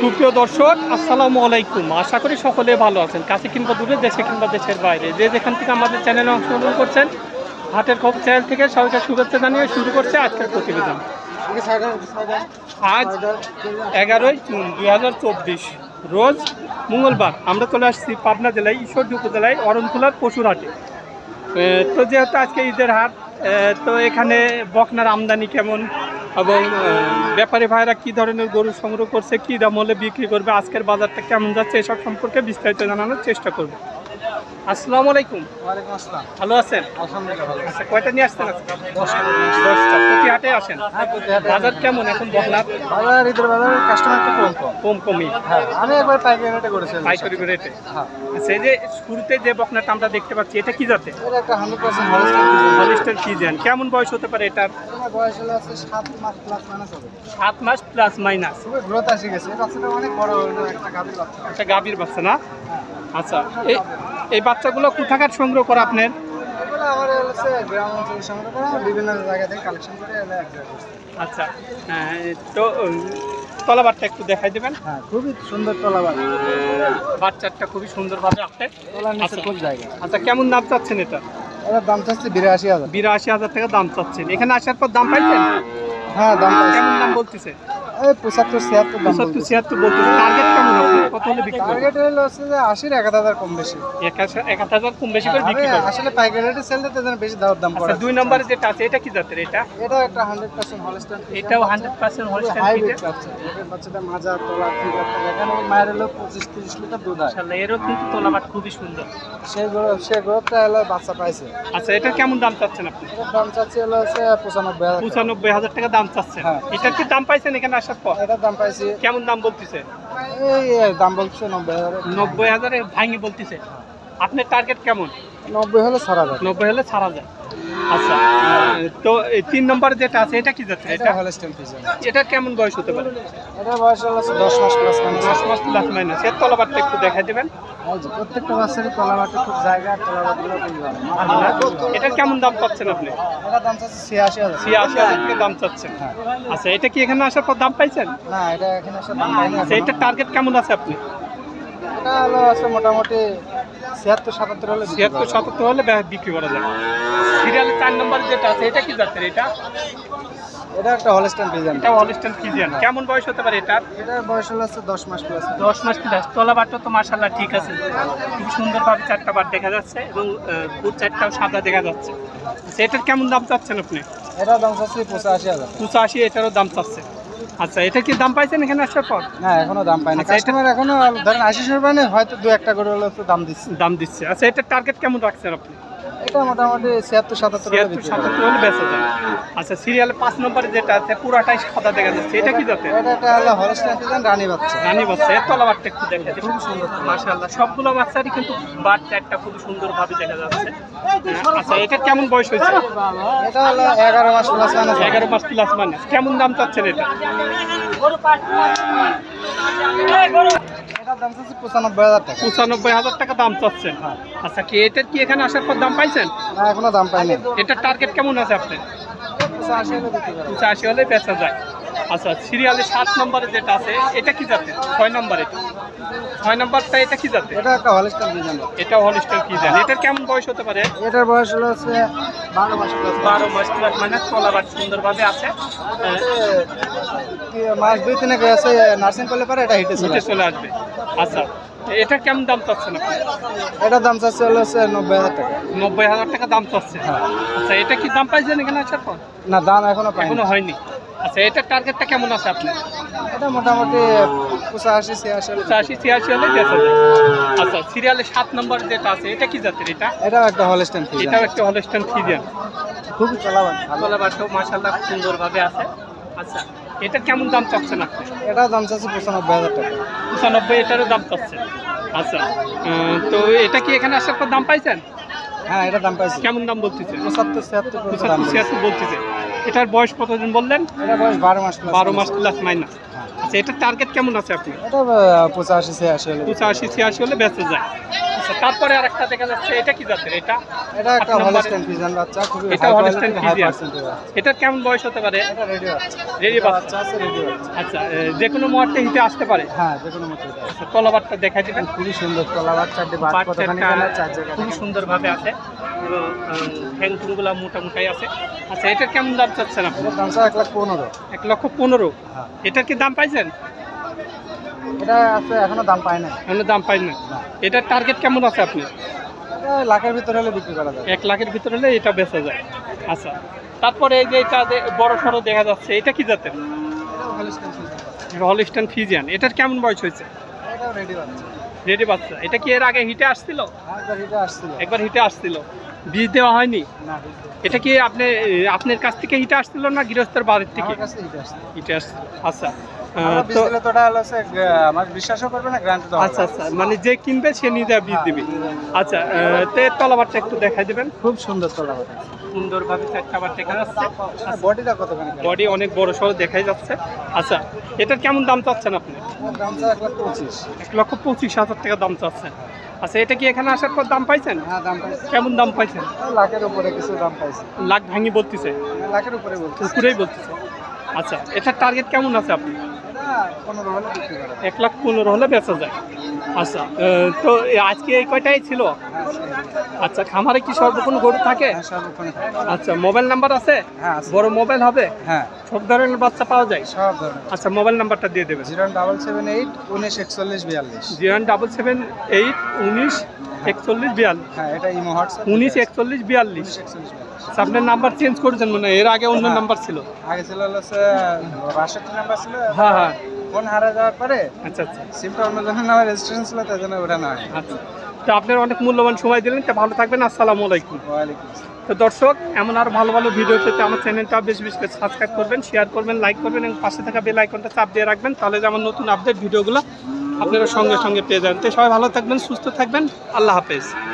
সুপ্রিয় দর্শক, আসসালামু আলাইকুম। আশা করি সকলে ভালো আছেন, কাছে কিংবা দূরে, দেশে কিংবা দেশের বাইরে। যে যেখান থেকে আমাদের চ্যানেলে অংশগ্রহণ করছেন, হাটের খবর চ্যানেল থেকে সবাইকে শুভেচ্ছা জানিয়ে শুরু করছে আজকের প্রতিবেদন। আজ এগারোই জুন দুই হাজার চব্বিশ, রোজ মঙ্গলবার আমরা চলে আসছি পাবনা জেলায়, ঈশ্বরদী উপজেলায়, অরণকুলার পশুর হাটে তো যেহেতু আজকে ঈদের হাট তো এখানে বকনার আমদানি কেমন? এবং ব্যাপারী ভাইরা কি ধরনের গরু সংগ্রহ করছে, কী দাম হলে বিক্রি করবে, আজকের বাজারটা কেমন যাচ্ছে, এসব সম্পর্কে বিস্তারিত জানানোর চেষ্টা করব। আসসালামু আলাইকুম। ওয়ালাইকুম আসসালাম। ভালো আছেন? আলহামদুলিল্লাহ ভালো আচ্ছা কয়টা নিয়ে আসছেন আজকে? দশটা। দশটা। প্রতি হাটে আসেন? হ্যাঁ প্রতি হাটে বাজার কেমন এখন বাজার ঈদের বাজারে কাস্টমার একটু কম কম। কম কমই। হ্যাঁ আমি একবার পাইকারি রেটে করেছিলাম। পাইকারি রেটে? হ্যাঁ। আচ্ছা এই যে শুরুতে যে বকনাটা আমরা দেখতে পাচ্ছি এটা কি জাতে এটা একটা হান্ড্রেড পার্সেন্ট হলস্টার হলিস্টার কি জান কেমন বয়স হতে পারে এটার? এটা বয়স হলো আছে সাত মাস প্লাস মাইনাস হবে। সাত মাস প্লাস মাইনাস গ্রোথ আসে গেছে। বাচ্চাটা অনেক বড় একটা গাভীর বাচ্চা। একটা গাভীর বাচ্চা না? আচ্ছা এই এই বাচ্চাগুলো কোথাকার সংগ্রহ করা আপনার? আমার হচ্ছে গ্রাম সংগ্রহ করা বিভিন্ন জায়গা কালেকশন করে এগুলো এক আচ্ছা হ্যাঁ, তো তলাবারটা একটু দেখাই দেবেন? হ্যাঁ খুবই সুন্দর বাচ্চাটা খুবই সুন্দরভাবে নিচে আচ্ছা। জায়গা আচ্ছা কেমন দাম চাচ্ছেন এটা? দাম চাচ্ছে বিরাশি হাজার। বিরাশি হাজার টাকা দাম চাচ্ছেন। এখানে আসার পর দাম পাইছেন? হ্যাঁ দাম কেমন দাম বলতেছে? পঁচাত্তর ছিয়াত্তর পঁচাত্তর ছিয়াত্তর বলতেছে। টার্গেট আচ্ছা দুধ হয় খুবই সুন্দর হলো বাচ্চা পাইছে আচ্ছা কেমন দাম চাচ্ছেন আপনি দাম পঁচানব্বই হাজার টাকা। দাম হ্যাঁ। কি দাম পাইছেন এখানে আসার পর এটার দাম পাইছি কেমন দাম বলতেছে এই দাম বলছে নব্বই হাজার। নব্বই হাজারে ভাঙি বলতেছে। আপনার টার্গেট কেমন? নব্বই হলে ছাড়া যাবে নব্বই হলে ছাড়া যায়। আচ্ছা তো এই তিন নম্বর যেটা আছে এটা কি যাচ্ছে? এটা হলস্টাইন ফিজন এটা কেমন বয়স হতে পারে? এটা বয়স হলো হচ্ছে দশ মাস প্লাস মানে দশ মাস প্লাস মাইনাস এর তলাবারটা একটু দেখাই দেবেন। প্রত্যেকটা বাচ্চারই তলাবাটে খুব জায়গা তলাবাটগুলো ভালো। এটার কেমন দাম পাচ্ছেন আপনি? এটা দাম চাচ্ছে ছিয়াশি হাজার। ছিয়াশি হাজার টাকা দাম চাচ্ছেন। হ্যাঁ। আচ্ছা এটা কি এখানে আসার পর দাম পাইছেন? না এটা এখানে এসে দাম পাইনি। আচ্ছা এটার টার্গেট কেমন আছে আপনি? এটা হলো আছে মোটামুটি ছিয়াত্তর সাতাত্তর হলে বিক্রি ছিয়াত্তর করা সাতাত্তর হলে বিক্রি করা যায়। সিরিয়াল চার নম্বর যেটা আছে এটা কি যাচ্ছে এটা। এটা একটা হলস্টাইন পিজন এটা হলিস্টান ফিজিয়ান কেমন বয়স হতে পারে এটার? এটার বয়স হলো হচ্ছে দশ মাস প্লাস দশ মাস প্লাস তলা বাটটা তো মার্শাল্লাহ ঠিক আছে। খুব সুন্দরভাবে চারটা বার দেখা যাচ্ছে এবং বুট চারটাও সাদা দেখা যাচ্ছে। আচ্ছা, এটার কেমন দাম চাচ্ছেন আপনি? এটার দাম চাচ্ছে হাজার। পঁচাশি এটারও দাম চাচ্ছে। আচ্ছা এটা কি দাম পাইছেন এখানে আসার পর? না এখনও দাম পাইনি। আচ্ছা, কাস্টমার এখনও ধরেন আশি মানে হয়তো দু একটা করে হলে তো দাম দিচ্ছে। দাম দিচ্ছে। আচ্ছা এটার টার্গেট কেমন রাখছেন আপনি? এটা মোটামুটি ছিয়াত্তর সাতাত্তর সাতাত্তর হলে বেঁচে যায়। আচ্ছা সিরিয়ালে পাঁচ নম্বরে যেটা আছে পুরাটাই সাদা দেখা যাচ্ছে। এটা কি যাতে এটা একটা হলো হলস্টাইন পিজন রানী বাচ্চা। রানী বাচ্চা। এর তলা বাটটা একটু দেখা যাচ্ছে। খুব সুন্দর মাশাআল্লাহ। সবগুলো বাচ্চারই কিন্তু বাট চারটা খুব সুন্দরভাবে দেখা যাচ্ছে। আচ্ছা এটা কেমন বয়স হয়েছে? এটা হলো এগারো মাস প্লাস মাইনাস এগারো মাস প্লাস মানে কেমন দাম চাচ্ছেন এটা? পঁচানব্বই হাজার টাকা। দাম চাচ্ছেন? হ্যাঁ। আচ্ছা কি এটার কি এখানে আসার পর দাম পাইছেন? এখনও দাম পাইনি। এটার টার্গেট কেমন আছে আপনার? পঁচাশি হলে বেচা যায়। আচ্ছা সিরিয়ালে সাত নম্বরে যেটা আছে এটা কি যাতে ছয় নম্বরে ছয় নম্বরটা এটা কি যাতে এটা একটা হলস্টাইন পিজন এটা হলিস্টার কি জান এটার কেমন বয়স হতে পারে? এটার বয়স হলো হচ্ছে বারো মাস প্লাস বারো মাস প্লাস মানে তলাবার সুন্দরভাবে আছে। মাস দুই তিনে গেছে নার্সিং করলে পারে এটা হিটে চলে চলে আসবে। আচ্ছা এটা কেমন দাম চাচ্ছেন আপনি? এটার দাম চাচ্ছে হলো হচ্ছে নব্বই হাজার টাকা। নব্বই হাজার টাকা দাম চাচ্ছে। হ্যাঁ। আচ্ছা এটা কি দাম পাইছেন এখানে আসার পর? না দাম এখনও পাইনি। এখনও হয়নি। আচ্ছা এটার টার্গেটটা কেমন আছে আপনি এটা মোটামুটি পঁচাশি ছিয়াশি পঁচাশি ছিয়াশি হলে বেচা যায়। আচ্ছা। সিরিয়ালে সাত নম্বর যেটা আছে এটা কি জাতের এটা? এটাও একটা হলস্টাইন পিজন এটাও একটা হলস্টান ফিজিয়ান খুবই চলাবান ভালো। তলাবারটাও মাসাল্লাহ সুন্দরভাবে আছে। আচ্ছা এটা কেমন দাম চাচ্ছেন আপনি? এটার দাম চাচ্ছে পঁচানব্বই হাজার টাকা। পঁচানব্বই এটারও দাম চাচ্ছে আচ্ছা তো এটা কি এখানে আসার পর দাম পাইছেন? হ্যাঁ এটা দাম পাইছি। কেমন দাম বলতেছে? পঁচাত্তর ছিয়াত্তর পঁচাত্তর ছিয়াত্তর বলতেছে। এটার বয়স কতদিন বললেন? এটা বয়স বারো মাস বারো। মাস প্লাস মাইনাস আচ্ছা এটার টার্গেট কেমন আছে আপনি এটা পঁচাশি ছিয়াশি হলে। পঁচাশি ছিয়াশি হলে বেঁচে যায়। আচ্ছা তারপরে আরেকটা দেখা যাচ্ছে এটা কি জাতের এটা? এটা একটা বাচ্চা খুবই এটা এটার কেমন বয়স হতে পারে? এটা রেডি বাচ্চা। এটা বাচ্চা। আছে রেডি বাচ্চা। আচ্ছা যে কোনো মুহূর্তে হিটে আসতে পারে? হ্যাঁ যে কোনো এটা। আচ্ছা দেখাই দিবেন। খুবই সুন্দর বাট কতখানি বাচ্চাটা কালার চার জায়গা সুন্দরভাবে আছে। টুনগুলো মোটামুটাই আছে। আচ্ছা এটার কেমন দাম চাচ্ছেন আপনি? এটার দাম এক লাখ পনেরো। এক লক্ষ পনেরো। হ্যাঁ। এটার কি দাম পাইছেন? এটা আছে এখনও দাম পায় না এখনও দাম পাই না। এটার টার্গেট কেমন আছে আপনি? লাখের ভিতরে হলে বিক্রি করা যাবে। এক লাখের ভিতরে হলে এটা বেচা যায়। আচ্ছা। তারপরে এই যে এটা যে বড় সড়ো দেখা যাচ্ছে এটা কি জাতের? এটাও হলস্টেন ফিজিয়ান এটার কেমন বয়স হয়েছে? রেডি বাচ্চা। এটা কি এর আগে হিটে আসছিল? হ্যাঁ একবার আসছিল। একবার হিটে আসছিল। বীজ দেওয়া হয়নি? এটা কি আপনি আপনার কাছ থেকে হিটে আসছিল না গৃহস্থের বাড়ির থেকে? হিটে আসছিল আচ্ছা। আচ্ছা আচ্ছা। মানে যে কিনবে সে নিজে বীজ দিবে। আচ্ছা আহ, তে তলাবারটা একটু দেখাই দেবেন। খুব সুন্দর সুন্দরভাবে চারটা দেখা যাচ্ছে বডিটা কতখানি বডি অনেক বড় সড়ো দেখাই যাচ্ছে। আচ্ছা এটার কেমন দাম চাচ্ছেন আপনি? এক এক লক্ষ পঁচিশ হাজার টাকা দাম চাচ্ছেন আচ্ছা এটা কি এখানে আসার পর দাম পাইছেন? হ্যাঁ দাম পাইছি। কেমন দাম পাইছেন? লাখের উপরে কিছু দাম পাইছি। লাখ ভাঙি বলতেছে? লাখের উপরে বলছি। পুকুরেই বলতেছে। আচ্ছা এটার টার্গেট কেমন আছে আপনি। এক লাখ পনেরো হলে বেচা যায়। আচ্ছা তো আজকে এই কয়টাই ছিল? হ্যাঁ। আচ্ছা খামারে কি সর্বক্ষণ গরু থাকে? হ্যাঁ থাকে। আচ্ছা মোবাইল নাম্বার আছে? হ্যাঁ বড় মোবাইল হবে? হ্যাঁ। সব ধরনের বাচ্চা পাওয়া যায়? সব ধরনের। আচ্ছা মোবাইল নাম্বারটা দিয়ে দেবেন। জিরো ডাবল সেভেন এইট উনিশ একচল্লিশ বিয়াল্লিশ। জিরো ডাবল সেভেন এইট উনিশ একচল্লিশ বিয়াল্লিশ। হ্যাঁ এটা ইমো হোয়াটসঅ্যাপ। উনিশ একচল্লিশ বিয়াল্লিশ। আচ্ছা, আপনার নাম্বার চেঞ্জ করেছেন মনে এর আগে অন্য হ্যাঁ। নাম্বার ছিল। আগে ছিল হলো বাষট্টি নাম্বার ছিল। হ্যাঁ হ্যাঁ। ফোন হারা যাওয়ার পরে আচ্ছা আচ্ছা। সিমটা অন্য জনের নামে রেজিস্ট্রেশন ছিল তাই জন্য ওটা নয় আচ্ছা। তো আপনার অনেক মূল্যবান সময় দিলেন তো ভালো থাকবেন আসসালামু আলাইকুম। তো দর্শক এমন আর ভালো ভালো ভিডিও পেতে আমার চ্যানেলটা বেশি বেশি করে সাবস্ক্রাইব করবেন শেয়ার করবেন লাইক করবেন এবং পাশে থাকা বেল আইকনটা চাপ দিয়ে রাখবেন তাহলে যে আমার নতুন আপডেট ভিডিওগুলো আপনারা সঙ্গে সঙ্গে পেয়ে যাবেন। তো সবাই ভালো থাকবেন সুস্থ থাকবেন আল্লাহ হাফেজ।